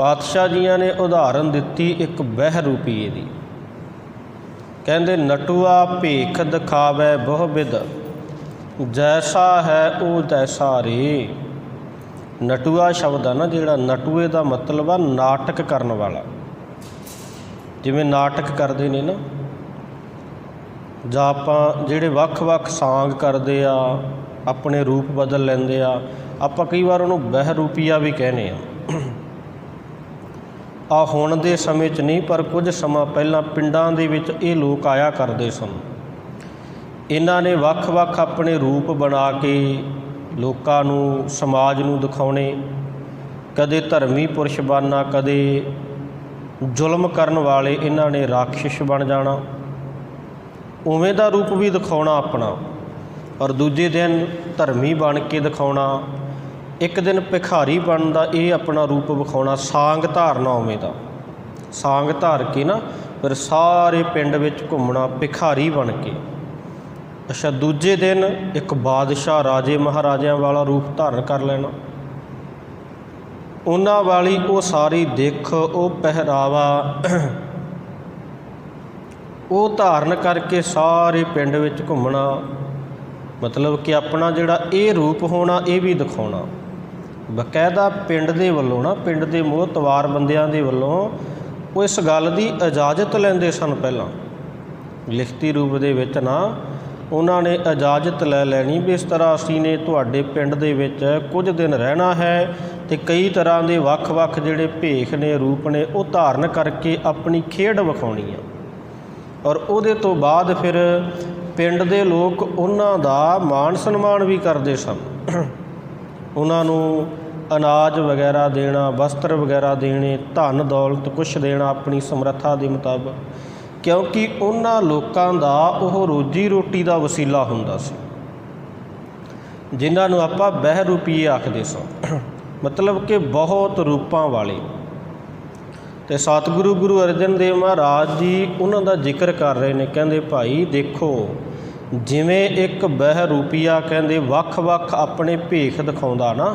ਪਾਤਸ਼ਾਹ ਜੀਆਂ ਨੇ ਉਦਾਹਰਨ ਦਿੱਤੀ ਇੱਕ ਬਹਿ ਰੂਪੀਏ ਦੀ। ਕਹਿੰਦੇ, ਨਟੂਆ ਭੇਖ ਦਿਖਾਵੇ ਬਹੁ ਬਿਦ, ਜੈਸਾ ਹੈ ਉਹ ਤੈਸਾ ਰੇ। ਨਟੂਆ ਸ਼ਬਦ ਆ ਨਾ, ਜਿਹੜਾ ਨਟੂਏ ਦਾ ਮਤਲਬ ਆ ਨਾਟਕ ਕਰਨ ਵਾਲਾ। ਜਿਵੇਂ ਨਾਟਕ ਕਰਦੇ ਨੇ ਨਾ, ਜਾਂ ਆਪਾਂ ਜਿਹੜੇ ਵੱਖ-ਵੱਖ ਸਾਂਗ ਕਰਦੇ ਆ, ਆਪਣੇ ਰੂਪ ਬਦਲ ਲੈਂਦੇ ਆ, ਆਪਾਂ ਕਈ ਵਾਰ ਉਹਨੂੰ ਬਹਿ ਰੂਪੀਆ ਵੀ ਕਹਿੰਦੇ ਆ। ਆ ਹੁਣ ਦੇ ਸਮੇਂ 'ਚ ਨਹੀਂ, ਪਰ ਕੁਝ ਸਮਾਂ ਪਹਿਲਾਂ ਪਿੰਡਾਂ ਦੇ ਵਿੱਚ ਇਹ ਲੋਕ ਆਇਆ ਕਰਦੇ ਸਨ। ਇਹਨਾਂ ਨੇ ਵੱਖ-ਵੱਖ ਆਪਣੇ ਰੂਪ ਬਣਾ ਕੇ ਲੋਕਾਂ ਨੂੰ, ਸਮਾਜ ਨੂੰ ਦਿਖਾਉਣੇ। ਕਦੇ ਧਰਮੀ ਪੁਰਸ਼ ਬਣਨਾ, ਕਦੇ ਜ਼ੁਲਮ ਕਰਨ ਵਾਲੇ ਇਹਨਾਂ ਨੇ ਰਾਖਸ਼ ਬਣ ਜਾਣਾ। ਉਵੇਂ ਦਾ ਰੂਪ ਵੀ ਦਿਖਾਉਣਾ ਆਪਣਾ, ਔਰ ਦੂਜੇ ਦਿਨ ਧਰਮੀ ਬਣ ਕੇ ਦਿਖਾਉਣਾ। ਇੱਕ ਦਿਨ ਭਿਖਾਰੀ ਬਣਨ ਦਾ ਇਹ ਆਪਣਾ ਰੂਪ ਵਿਖਾਉਣਾ, ਸਾਂਗ ਧਾਰਨਾ ਉਵੇਂ ਦਾ। ਸਾਂਗ ਧਾਰ ਕੇ ਨਾ, ਫਿਰ ਸਾਰੇ ਪਿੰਡ ਵਿੱਚ ਘੁੰਮਣਾ ਭਿਖਾਰੀ ਬਣ ਕੇ। ਅੱਛਾ, ਦੂਜੇ ਦਿਨ ਇੱਕ ਬਾਦਸ਼ਾਹ ਰਾਜੇ ਮਹਾਰਾਜਿਆਂ ਵਾਲਾ ਰੂਪ ਧਾਰਨ ਕਰ ਲੈਣਾ। ਉਹਨਾਂ ਵਾਲੀ ਉਹ ਸਾਰੀ ਦਿੱਖ, ਉਹ ਪਹਿਰਾਵਾ, ਉਹ ਧਾਰਨ ਕਰਕੇ ਸਾਰੇ ਪਿੰਡ ਵਿੱਚ ਘੁੰਮਣਾ। ਮਤਲਬ ਕਿ ਆਪਣਾ ਜਿਹੜਾ ਇਹ ਰੂਪ ਹੋਣਾ, ਇਹ ਵੀ ਦਿਖਾਉਣਾ। ਬਕਾਇਦਾ ਪਿੰਡ ਦੇ ਵੱਲੋਂ ਨਾ, ਪਿੰਡ ਦੇ ਮੋਹਤਵਾਰ ਬੰਦਿਆਂ ਦੇ ਵੱਲੋਂ ਉਹ ਇਸ ਗੱਲ ਦੀ ਇਜਾਜ਼ਤ ਲੈਂਦੇ ਸਨ ਪਹਿਲਾਂ। ਲਿਖਤੀ ਰੂਪ ਦੇ ਵਿੱਚ ਨਾ, ਉਹਨਾਂ ਨੇ ਇਜਾਜ਼ਤ ਲੈ ਲੈਣੀ ਵੀ ਇਸ ਤਰ੍ਹਾਂ ਅਸੀਂ ਨੇ ਤੁਹਾਡੇ ਪਿੰਡ ਦੇ ਵਿੱਚ ਕੁਝ ਦਿਨ ਰਹਿਣਾ ਹੈ ਤੇ ਕਈ ਤਰ੍ਹਾਂ ਦੇ ਵੱਖ-ਵੱਖ ਜਿਹੜੇ ਭੇਖ ਨੇ, ਰੂਪ ਨੇ, ਉਹ ਧਾਰਨ ਕਰਕੇ ਆਪਣੀ ਖੇਡ ਵਿਖਾਉਣੀ ਆ। ਔਰ ਉਹਦੇ ਤੋਂ ਬਾਅਦ ਫਿਰ ਪਿੰਡ ਦੇ ਲੋਕ ਉਹਨਾਂ ਦਾ ਮਾਣ ਸਨਮਾਨ ਵੀ ਕਰਦੇ ਸਨ। ਉਹਨਾਂ ਨੂੰ ਅਨਾਜ ਵਗੈਰਾ ਦੇਣਾ, ਵਸਤਰ ਵਗੈਰਾ ਦੇਣੇ, ਧਨ ਦੌਲਤ ਕੁਛ ਦੇਣਾ ਆਪਣੀ ਸਮਰੱਥਾ ਦੇ ਮੁਤਾਬਕ। ਕਿਉਂਕਿ ਉਹਨਾਂ ਲੋਕਾਂ ਦਾ ਉਹ ਰੋਜੀ ਰੋਟੀ ਦਾ ਵਸੀਲਾ ਹੁੰਦਾ ਸੀ। ਜਿਨ੍ਹਾਂ ਨੂੰ ਆਪਾਂ ਬਹਿ ਰੂਪੀਏ ਆਖਦੇ ਸਾਂ। ਮਤਲਬ ਕਿ ਬਹੁਤ ਰੂਪਾਂ ਵਾਲੇ। ਤੇ ਸਤਿਗੁਰੂ ਗੁਰੂ ਅਰਜਨ ਦੇਵ ਮਹਾਰਾਜ ਜੀ ਉਹਨਾਂ ਦਾ ਜ਼ਿਕਰ ਕਰ ਰਹੇ ਨੇ, ਕਹਿੰਦੇ ਭਾਈ ਦੇਖੋ ਜਿਵੇਂ ਇੱਕ ਬਹਿ ਰੂਪੀਆ ਕਹਿੰਦੇ ਵੱਖ-ਵੱਖ ਆਪਣੇ ਭੇਖ ਦਿਖਾਉਂਦਾ ਨਾ,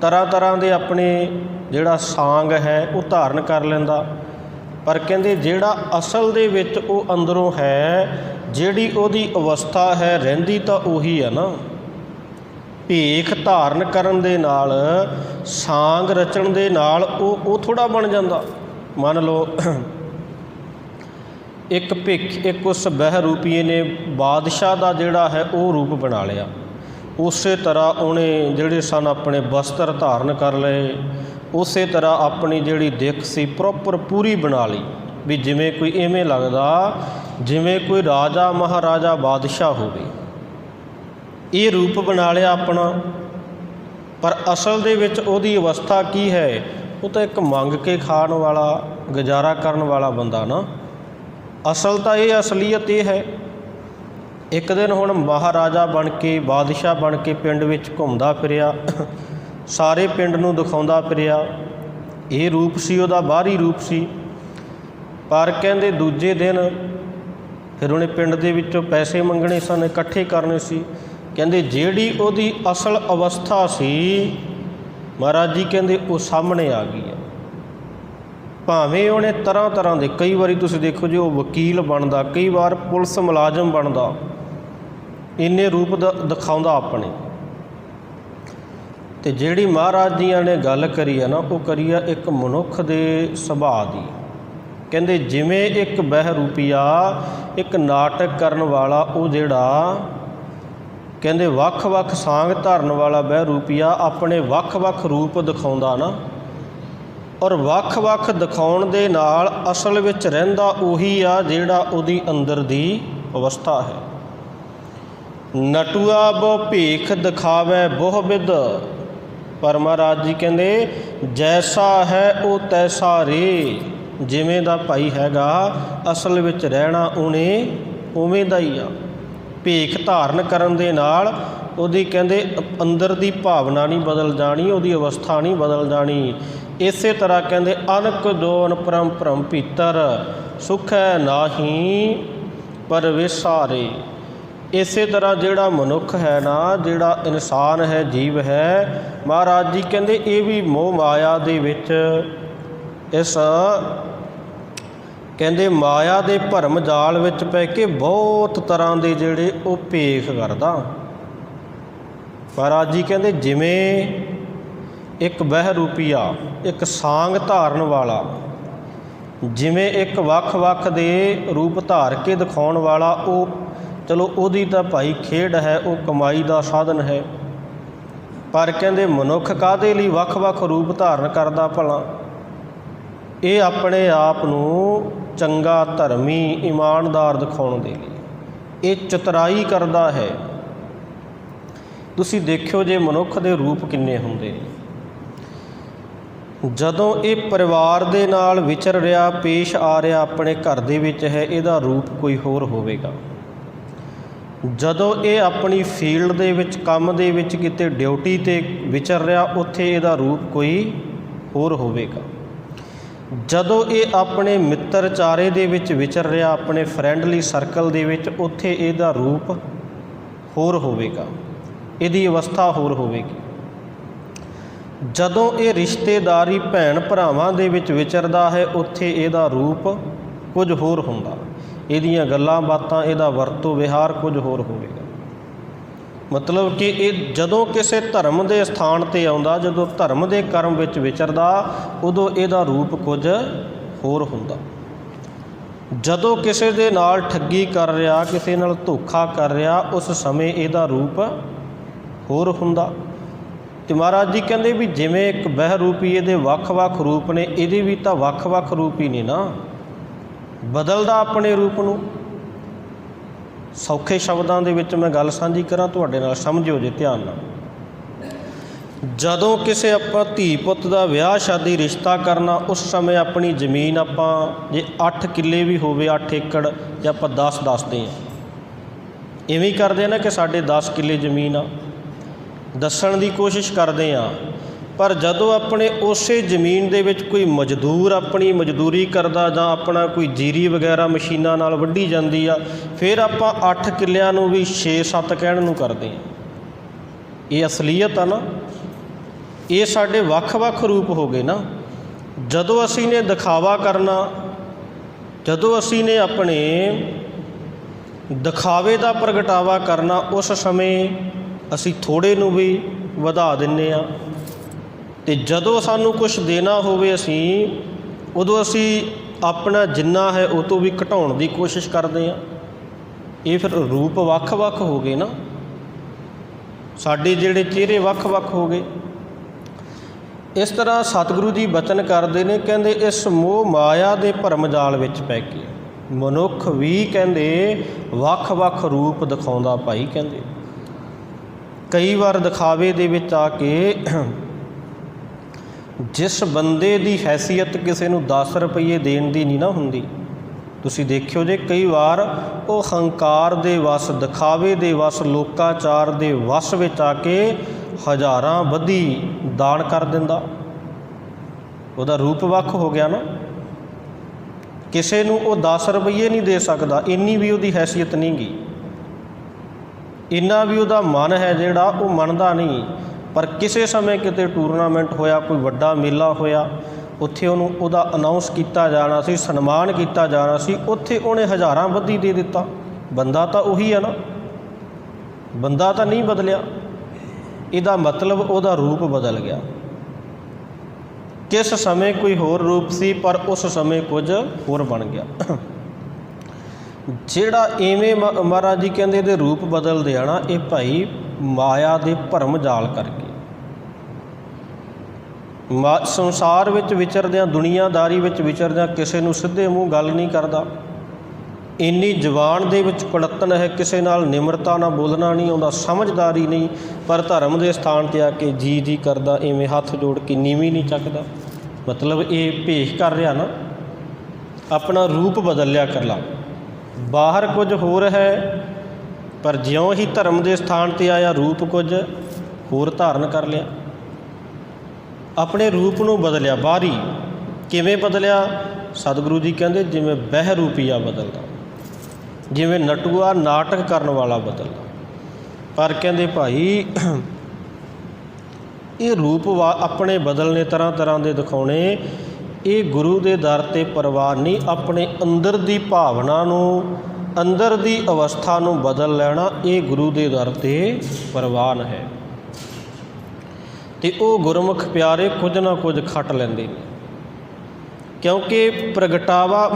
ਤਰ੍ਹਾਂ ਤਰ੍ਹਾਂ ਦੇ ਆਪਣੇ ਜਿਹੜਾ ਸਾਂਗ ਹੈ ਉਹ ਧਾਰਨ ਕਰ ਲੈਂਦਾ। ਪਰ ਕਹਿੰਦੇ ਜਿਹੜਾ ਅਸਲ ਦੇ ਵਿੱਚ ਉਹ ਅੰਦਰੋਂ ਹੈ, ਜਿਹੜੀ ਉਹਦੀ ਅਵਸਥਾ ਹੈ, ਰਹਿੰਦੀ ਤਾਂ ਉਹੀ ਹੈ ਨਾ। ਭੇਖ ਧਾਰਨ ਕਰਨ ਦੇ ਨਾਲ, ਸਾਂਗ ਰਚਣ ਦੇ ਨਾਲ ਉਹ ਉਹ ਥੋੜਾ ਬਣ ਜਾਂਦਾ। ਮੰਨ ਲਓ ਇੱਕ ਭਿੱਖ, ਇੱਕ ਉਸ ਬਹਿ ਰੂਪੀਏ ਨੇ ਬਾਦਸ਼ਾਹ ਦਾ ਜਿਹੜਾ ਹੈ ਉਹ ਰੂਪ ਬਣਾ ਲਿਆ। ਉਸੇ ਤਰ੍ਹਾਂ ਉਹਨੇ ਜਿਹੜੇ ਸਨ ਆਪਣੇ ਵਸਤਰ ਧਾਰਨ ਕਰ ਲਏ। ਉਸੇ ਤਰ੍ਹਾਂ ਆਪਣੀ ਜਿਹੜੀ ਦਿੱਖ ਸੀ ਪ੍ਰੋਪਰ ਪੂਰੀ ਬਣਾ ਲਈ ਵੀ ਜਿਵੇਂ ਕੋਈ ਐਵੇਂ ਲੱਗਦਾ ਜਿਵੇਂ ਕੋਈ ਰਾਜਾ ਮਹਾਰਾਜਾ ਬਾਦਸ਼ਾਹ ਹੋਵੇ। ਇਹ ਰੂਪ ਬਣਾ ਲਿਆ ਆਪਣਾ। ਪਰ ਅਸਲ ਦੇ ਵਿੱਚ ਉਹਦੀ ਅਵਸਥਾ ਕੀ ਹੈ? ਉਹ ਤਾਂ ਇੱਕ ਮੰਗ ਕੇ ਖਾਣ ਵਾਲਾ, ਗੁਜ਼ਾਰਾ ਕਰਨ ਵਾਲਾ ਬੰਦਾ ਨਾ। ਅਸਲ ਤਾਂ ਇਹ ਅਸਲੀਅਤ ਇਹ ਹੈ, ਇੱਕ ਦਿਨ ਹੁਣ ਮਹਾਰਾਜਾ ਬਣ ਕੇ, ਬਾਦਸ਼ਾਹ ਬਣ ਕੇ ਪਿੰਡ ਵਿੱਚ ਘੁੰਮਦਾ ਫਿਰਿਆ, ਸਾਰੇ ਪਿੰਡ ਨੂੰ ਦਿਖਾਉਂਦਾ ਫਿਰਿਆ। ਇਹ ਰੂਪ ਸੀ, ਉਹਦਾ ਬਾਹਰੀ ਰੂਪ ਸੀ। ਪਰ ਕਹਿੰਦੇ ਦੂਜੇ ਦਿਨ ਫਿਰ ਉਹਨੇ ਪਿੰਡ ਦੇ ਵਿੱਚੋਂ ਪੈਸੇ ਮੰਗਣੇ ਸਨ, ਇਕੱਠੇ ਕਰਨੇ ਸੀ। ਕਹਿੰਦੇ ਜਿਹੜੀ ਉਹਦੀ ਅਸਲ ਅਵਸਥਾ ਸੀ, ਮਹਾਰਾਜ ਜੀ ਕਹਿੰਦੇ ਉਹ ਸਾਹਮਣੇ ਆ ਗਈ। ਭਾਵੇਂ ਉਹਨੇ ਤਰ੍ਹਾਂ ਤਰ੍ਹਾਂ ਦੇ, ਕਈ ਵਾਰੀ ਤੁਸੀਂ ਦੇਖੋ ਜੀ, ਉਹ ਵਕੀਲ ਬਣਦਾ, ਕਈ ਵਾਰ ਪੁਲਿਸ ਮੁਲਾਜ਼ਮ ਬਣਦਾ। ਇੰਨੇ ਰੂਪ ਦ- ਦਿਖਾਉਂਦਾ ਆਪਣੇ। ਤੇ ਜਿਹੜੀ ਮਹਾਰਾਜ ਦੀਆਂ ਨੇ ਗੱਲ ਕਰੀ ਹੈ ਨਾ, ਉਹ ਕਰੀ ਆ ਇੱਕ ਮਨੁੱਖ ਦੇ ਸੁਭਾਅ ਦੀ। ਕਹਿੰਦੇ ਜਿਵੇਂ ਇੱਕ ਬਹਿਰੂਪੀਆ ਇੱਕ ਨਾਟਕ ਕਰਨ ਵਾਲਾ, ਉਹ ਜਿਹੜਾ ਕਹਿੰਦੇ ਵੱਖ-ਵੱਖ ਸਾਂਗ ਧਾਰਨ ਵਾਲਾ ਬਹਿਰੂਪੀਆ ਆਪਣੇ ਵੱਖ-ਵੱਖ ਰੂਪ ਦਿਖਾਉਂਦਾ ਨਾ ਔਰ ਵੱਖ-ਵੱਖ ਦਿਖਾਉਣ ਦੇ ਨਾਲ ਅਸਲ ਵਿੱਚ ਰਹਿੰਦਾ ਉਹੀ ਆ ਜਿਹੜਾ ਉਹਦੀ ਅੰਦਰ ਦੀ ਅਵਸਥਾ ਹੈ। ਨਟੂਆ ਬੋ ਭੇਖ ਦਿਖਾਵੇ ਬਹੁ ਵਿਦ ਪਰ ਮਹਾਰਾਜ ਜੀ ਕਹਿੰਦੇ, ਜੈਸਾ ਹੈ ਉਹ ਤੈਸਾ ਰੇ। ਜਿਵੇਂ ਦਾ ਭਾਈ ਹੈਗਾ, ਅਸਲ ਵਿੱਚ ਰਹਿਣਾ ਉਹਨੇ ਉਵੇਂ ਦਾ ਹੀ ਆ। ਭੇਖ ਧਾਰਨ ਕਰਨ ਦੇ ਨਾਲ ਉਹਦੀ ਕਹਿੰਦੇ, ਅੰਦਰ ਦੀ ਭਾਵਨਾ ਨਹੀਂ ਬਦਲ ਜਾਣੀ, ਉਹਦੀ ਅਵਸਥਾ ਨਹੀਂ ਬਦਲ ਜਾਣੀ। ਇਸੇ ਤਰ੍ਹਾਂ ਕਹਿੰਦੇ, ਅਨਕ ਦੋਨ ਪਰਮ ਭਰਮ ਭੀਤਰ, ਸੁਖ ਹੈ ਨਾਹੀ ਪਰ ਵਿਸਾਰੇ ਇਸੇ ਤਰ੍ਹਾਂ ਜਿਹੜਾ ਮਨੁੱਖ ਹੈ ਨਾ, ਜਿਹੜਾ ਇਨਸਾਨ ਹੈ, ਜੀਵ ਹੈ, ਮਹਾਰਾਜ ਜੀ ਕਹਿੰਦੇ, ਇਹ ਵੀ ਮੋਹ ਮਾਇਆ ਦੇ ਵਿੱਚ ਇਸ ਕਹਿੰਦੇ, ਮਾਇਆ ਦੇ ਭਰਮ ਜਾਲ ਵਿੱਚ ਪੈ ਕੇ ਬਹੁਤ ਤਰ੍ਹਾਂ ਦੇ ਜਿਹੜੇ ਉਹ ਭੇਖ ਕਰਦਾ। ਮਹਾਰਾਜ ਜੀ ਕਹਿੰਦੇ, ਜਿਵੇਂ ਇੱਕ ਬਹਿ ਰੂਪੀਆ, ਇੱਕ ਸਾੰਗ ਧਾਰਨ ਵਾਲਾ। ਜਿਵੇਂ ਇੱਕ ਵੱਖ-ਵੱਖ ਦੇ ਰੂਪ ਧਾਰ ਕੇ ਦਿਖਾਉਣ ਵਾਲਾ, ਉਹ ਚਲੋ ਉਹਦੀ ਤਾਂ ਭਾਈ ਖੇਡ ਹੈ, ਉਹ ਕਮਾਈ ਦਾ ਸਾਧਨ ਹੈ। ਪਰ ਕਹਿੰਦੇ ਮਨੁੱਖ ਕਾਦੇ ਲਈ ਵੱਖ-ਵੱਖ ਰੂਪ ਧਾਰਨ ਕਰਦਾ ਭਲਾ? ਇਹ ਆਪਣੇ ਆਪ ਨੂੰ ਚੰਗਾ ਧਰਮੀ ਇਮਾਨਦਾਰ ਦਿਖਾਉਣ ਦੇ ਲਈ। ਇਹ ਚਤਰਾਈ ਕਰਦਾ ਹੈ। ਤੁਸੀਂ ਦੇਖਿਓ ਜੇ ਮਨੁੱਖ ਦੇ ਰੂਪ ਕਿੰਨੇ ਹੁੰਦੇ ਨੇ। ਜਦੋਂ ਇਹ ਪਰਿਵਾਰ ਦੇ ਨਾਲ ਵਿਚਰ ਰਿਹਾ, ਪੇਸ਼ ਆ ਰਿਹਾ ਆਪਣੇ ਘਰ ਦੇ ਵਿੱਚ ਹੈ, ਇਹਦਾ ਰੂਪ ਕੋਈ ਹੋਰ ਹੋਵੇਗਾ। ਜਦੋਂ ਇਹ ਆਪਣੀ ਫੀਲਡ ਦੇ ਵਿੱਚ, ਕੰਮ ਦੇ ਵਿੱਚ ਕਿਤੇ ਡਿਊਟੀ ਤੇ ਵਿਚਰ ਰਿਹਾ, ਉੱਥੇ ਇਹਦਾ ਰੂਪ ਕੋਈ ਹੋਰ ਹੋਵੇਗਾ। ਜਦੋਂ ਇਹ ਆਪਣੇ ਮਿੱਤਰ ਚਾਰੇ ਦੇ ਵਿੱਚ ਵਿਚਰ ਰਿਹਾ, ਆਪਣੇ ਫਰੈਂਡਲੀ ਸਰਕਲ ਦੇ ਵਿੱਚ, ਉੱਥੇ ਇਹਦਾ ਰੂਪ ਹੋਰ ਹੋਵੇਗਾ। ਇਹਦੀ ਅਵਸਥਾ ਹੋਰ ਹੋਵੇਗੀ। ਜਦੋਂ ਇਹ ਰਿਸ਼ਤੇਦਾਰੀ ਭੈਣ ਭਰਾਵਾਂ ਦੇ ਵਿੱਚ ਵਿਚਰਦਾ ਹੈ, ਉੱਥੇ ਇਹਦਾ ਰੂਪ ਕੁਝ ਹੋਰ ਹੁੰਦਾ। ਇਹਦੀਆਂ ਗੱਲਾਂ ਬਾਤਾਂ, ਇਹਦਾ ਵਰਤੋਂ, ਵਿਹਾਰ ਕੁਝ ਹੋਰ ਹੋਵੇਗਾ। ਮਤਲਬ ਕਿ ਇਹ ਜਦੋਂ ਕਿਸੇ ਧਰਮ ਦੇ ਸਥਾਨ ਤੇ ਆਉਂਦਾ, ਜਦੋਂ ਧਰਮ ਦੇ ਕਰਮ ਵਿੱਚ ਵਿਚਰਦਾ, ਉਦੋਂ ਇਹਦਾ ਰੂਪ ਕੁਝ ਹੋਰ ਹੁੰਦਾ। ਜਦੋਂ ਕਿਸੇ ਦੇ ਨਾਲ ਠੱਗੀ ਕਰ ਰਿਹਾ, ਕਿਸੇ ਨਾਲ ਧੋਖਾ ਕਰ ਰਿਹਾ, ਉਸ ਸਮੇਂ ਇਹਦਾ ਰੂਪ ਹੋਰ ਹੁੰਦਾ। ਤੇ ਮਹਾਰਾਜ ਜੀ ਕਹਿੰਦੇ ਵੀ ਜਿਵੇਂ ਇੱਕ ਬਹਿ ਰੂਪੀ ਇਹਦੇ ਵੱਖ-ਵੱਖ ਰੂਪ ਨੇ, ਇਹਦੇ ਵੀ ਤਾਂ ਵੱਖ-ਵੱਖ ਰੂਪ ਹੀ ਨੇ ਨਾ। ਬਦਲਦਾ ਆਪਣੇ ਰੂਪ ਨੂੰ। ਸੌਖੇ ਸ਼ਬਦਾਂ ਦੇ ਵਿੱਚ ਮੈਂ ਗੱਲ ਸਾਂਝੀ ਕਰਾਂ, ਤੁਹਾਡੇ ਨਾਲ ਸਮਝਿਓ ਜੇ ਧਿਆਨ ਨਾਲ। ਜਦੋਂ ਕਿਸੇ ਆਪਾਂ ਧੀ ਪੁੱਤ ਦਾ ਵਿਆਹ ਸ਼ਾਦੀ ਰਿਸ਼ਤਾ ਕਰਨਾ, ਉਸ ਸਮੇਂ ਆਪਣੀ ਜ਼ਮੀਨ ਆਪਾਂ ਜੇ 8 ਕਿੱਲੇ ਵੀ ਹੋਵੇ 8 ਏਕੜ, ਜਾਂ ਆਪਾਂ 10 ਦੱਸਦੇ ਆ ਇਵੇਂ ਹੀ ਕਰਦੇ ਆ ਨਾ ਕਿ ਸਾਡੇ 10 ਕਿੱਲੇ ਜ਼ਮੀਨ ਆ। ਦੱਸਣ ਦੀ ਕੋਸ਼ਿਸ਼ ਕਰਦੇ ਆ ਪਰ ਜਦੋਂ ਆਪਣੇ ਉਸੇ ਜ਼ਮੀਨ ਦੇ ਵਿੱਚ ਕੋਈ ਮਜ਼ਦੂਰ ਆਪਣੀ ਮਜ਼ਦੂਰੀ ਕਰਦਾ ਜਾਂ ਆਪਣਾ ਕੋਈ ਜੀਰੀ ਵਗੈਰਾ ਮਸ਼ੀਨਾਂ ਨਾਲ ਵੱਢੀ ਜਾਂਦੀ ਆ, ਫਿਰ ਆਪਾਂ 8 ਕਿੱਲਿਆਂ ਨੂੰ ਵੀ 6-7 ਕਹਿਣ ਨੂੰ ਕਰਦੇ ਆ ਇਹ ਅਸਲੀਅਤ ਆ ਨਾ। ਇਹ ਸਾਡੇ ਵੱਖ-ਵੱਖ ਰੂਪ ਹੋ ਗਏ ਨਾ। ਜਦੋਂ ਅਸੀਂ ਨੇ ਦਿਖਾਵਾ ਕਰਨਾ, ਜਦੋਂ ਅਸੀਂ ਨੇ ਆਪਣੇ ਦਿਖਾਵੇ ਦਾ ਪ੍ਰਗਟਾਵਾ ਕਰਨਾ ਉਸ ਸਮੇਂ ਅਸੀਂ ਥੋੜੇ ਨੂੰ ਵੀ ਵਧਾ ਦਿੰਨੇ ਆ ਤੇ ਜਦੋਂ ਸਾਨੂੰ ਕੁਝ ਦੇਣਾ ਹੋਵੇ ਅਸੀਂ, ਉਦੋਂ ਅਸੀਂ ਆਪਣਾ ਜਿੰਨਾ ਹੈ ਉਹ ਤੋਂ ਵੀ ਘਟਾਉਣ ਦੀ ਕੋਸ਼ਿਸ਼ ਕਰਦੇ ਆ ਇਹ ਫਿਰ ਰੂਪ ਵੱਖ-ਵੱਖ ਹੋ ਗਏ ਨਾ। ਸਾਡੇ ਜਿਹੜੇ ਚਿਹਰੇ ਵੱਖ-ਵੱਖ ਹੋ ਗਏ। ਇਸ ਤਰ੍ਹਾਂ ਸਤਿਗੁਰੂ ਜੀ ਬਚਨ ਕਰਦੇ ਨੇ, ਕਹਿੰਦੇ ਇਸ ਮੋਹ ਮਾਇਆ ਦੇ ਭਰਮ ਜਾਲ ਵਿੱਚ ਪੈ ਕੇ। ਮਨੁੱਖ ਵੀ ਕਹਿੰਦੇ ਵੱਖ-ਵੱਖ ਰੂਪ ਦਿਖਾਉਂਦਾ ਭਾਈ ਕਹਿੰਦੇ। ਕਈ ਵਾਰ ਦਿਖਾਵੇ ਦੇ ਵਿੱਚ ਆ ਕੇ ਜਿਸ ਬੰਦੇ ਦੀ ਹੈਸੀਅਤ ਕਿਸੇ ਨੂੰ 10 ਰੁਪਏ ਦੇਣ ਦੀ ਨਹੀਂ ਨਾ ਹੁੰਦੀ, ਤੁਸੀਂ ਦੇਖਿਓ ਜੇ ਕਈ ਵਾਰ ਉਹ ਹੰਕਾਰ ਦੇ ਵਸ, ਦਿਖਾਵੇ ਦੇ ਵਸ, ਲੋਕਾਚਾਰ ਦੇ ਵਸ ਵਿੱਚ ਆ ਕੇ ਹਜ਼ਾਰਾਂ ਵਧੀ ਦਾਨ ਕਰ ਦਿੰਦਾ। ਉਹਦਾ ਰੂਪ ਵੱਖ ਹੋ ਗਿਆ ਨਾ। ਕਿਸੇ ਨੂੰ ਉਹ 10 ਰੁਪਏ ਨਹੀਂ ਦੇ ਸਕਦਾ, ਇੰਨੀ ਵੀ ਉਹਦੀ ਹੈਸੀਅਤ ਨਹੀਂ ਗੀ। ਇੰਨਾ ਵੀ ਉਹਦਾ ਮਨ ਹੈ ਜਿਹੜਾ ਉਹ ਮੰਨਦਾ ਨਹੀਂ। ਪਰ ਕਿਸੇ ਸਮੇਂ ਕਿਤੇ ਟੂਰਨਾਮੈਂਟ ਹੋਇਆ, ਕੋਈ ਵੱਡਾ ਮੇਲਾ ਹੋਇਆ, ਉੱਥੇ ਉਹਨੂੰ ਉਹਦਾ ਅਨਾਉਂਸ ਕੀਤਾ ਜਾਣਾ ਸੀ, ਸਨਮਾਨ ਕੀਤਾ ਜਾਣਾ ਸੀ, ਉੱਥੇ ਉਹਨੇ ਹਜ਼ਾਰਾਂ ਵੱਧੀ ਦੇ ਦਿੱਤਾ। ਬੰਦਾ ਤਾਂ ਉਹੀ ਹੈ ਨਾ। ਬੰਦਾ ਤਾਂ ਨਹੀਂ ਬਦਲਿਆ। ਇਹਦਾ ਮਤਲਬ ਉਹਦਾ ਰੂਪ ਬਦਲ ਗਿਆ। ਕਿਸ ਸਮੇਂ ਕੋਈ ਹੋਰ ਰੂਪ ਸੀ, ਪਰ ਉਸ ਸਮੇਂ ਕੁਝ ਹੋਰ ਬਣ ਗਿਆ। ਜਿਹੜਾ ਐਵੇਂ ਮ- ਮਹਾਰਾਜ ਜੀ ਕਹਿੰਦੇ ਇਹਦੇ ਰੂਪ ਬਦਲਦੇ ਆ ਨਾ, ਇਹ ਭਾਈ ਮਾਇਆ ਦੇ ਭਰਮ ਜਾਲ ਕਰਕੇ। ਮਾ, ਸੰਸਾਰ ਵਿੱਚ ਵਿਚਰਦਿਆਂ, ਦੁਨੀਆਦਾਰੀ ਵਿੱਚ ਵਿਚਰਦਿਆਂ ਕਿਸੇ ਨੂੰ ਸਿੱਧੇ ਮੂੰਹ ਗੱਲ ਨਹੀਂ ਕਰਦਾ। ਇੰਨੀ ਜ਼ੁਬਾਨ ਦੇ ਵਿੱਚ ਕੁੜੱਤਨ ਹੈ, ਕਿਸੇ ਨਾਲ ਨਿਮਰਤਾ ਨਾਲ ਬੋਲਣਾ ਨਹੀਂ ਆਉਂਦਾ, ਸਮਝਦਾਰੀ ਨਹੀਂ, ਪਰ ਧਰਮ ਦੇ ਸਥਾਨ ਤੇ ਆ ਕੇ ਜੀ ਜੀ ਕਰਦਾ ਐਵੇਂ ਹੱਥ ਜੋੜ ਕੇ ਨੀਵੀਂ ਨਹੀਂ ਚੱਕਦਾ। ਮਤਲਬ ਇਹ ਭੇਖ ਕਰ ਰਿਹਾ ਨਾ, ਆਪਣਾ ਰੂਪ ਬਦਲ ਲਿਆ ਕਰ ਲਾ ਬਾਹਰ ਕੁਝ ਹੋਰ ਹੈ, ਪਰ ਜਿਉਂ ਹੀ ਧਰਮ ਦੇ ਸਥਾਨ ਤੇ ਆਇਆ ਰੂਪ ਕੁਝ ਹੋਰ ਧਾਰਨ ਕਰ ਲਿਆ। ਆਪਣੇ ਰੂਪ ਨੂੰ ਬਦਲਿਆ ਬਾਹਰੀ ਕਿਵੇਂ ਬਦਲਿਆ? ਸਤਿਗੁਰੂ ਜੀ ਕਹਿੰਦੇ, ਜਿਵੇਂ ਬਹਿ ਰੂਪੀਆ ਬਦਲਦਾ, ਜਿਵੇਂ ਨਟੂਆ ਨਾਟਕ ਕਰਨ ਵਾਲਾ ਬਦਲਦਾ। ਪਰ ਕਹਿੰਦੇ ਭਾਈ, ਇਹ ਰੂਪ ਵਾ ਆਪਣੇ ਬਦਲਨੇ ਤਰ੍ਹਾਂ ਤਰ੍ਹਾਂ ਦੇ ਦਿਖਾਉਣੇ ਇਹ ਗੁਰੂ ਦੇ ਦਰ ਤੇ ਪ੍ਰਵਾਨ ਨਹੀਂ, ਆਪਣੇ ਅੰਦਰ ਦੀ ਭਾਵਨਾ ਨੂੰ, ਅੰਦਰ ਦੀ ਅਵਸਥਾ ਨੂੰ ਬਦਲ ਲੈਣਾ ਇਹ ਗੁਰੂ ਦੇ ਦਰ ਤੇ ਪ੍ਰਵਾਨ ਹੈ। ਤੇ ਉਹ ਗੁਰਮੁਖ ਪਿਆਰੇ ਕੁਝ ਨਾ ਕੁਝ ਖੱਟ ਲੈਂਦੇ ਨੇ। ਕਿਉਂਕਿ ਪ੍ਰਗਟਾਵਾ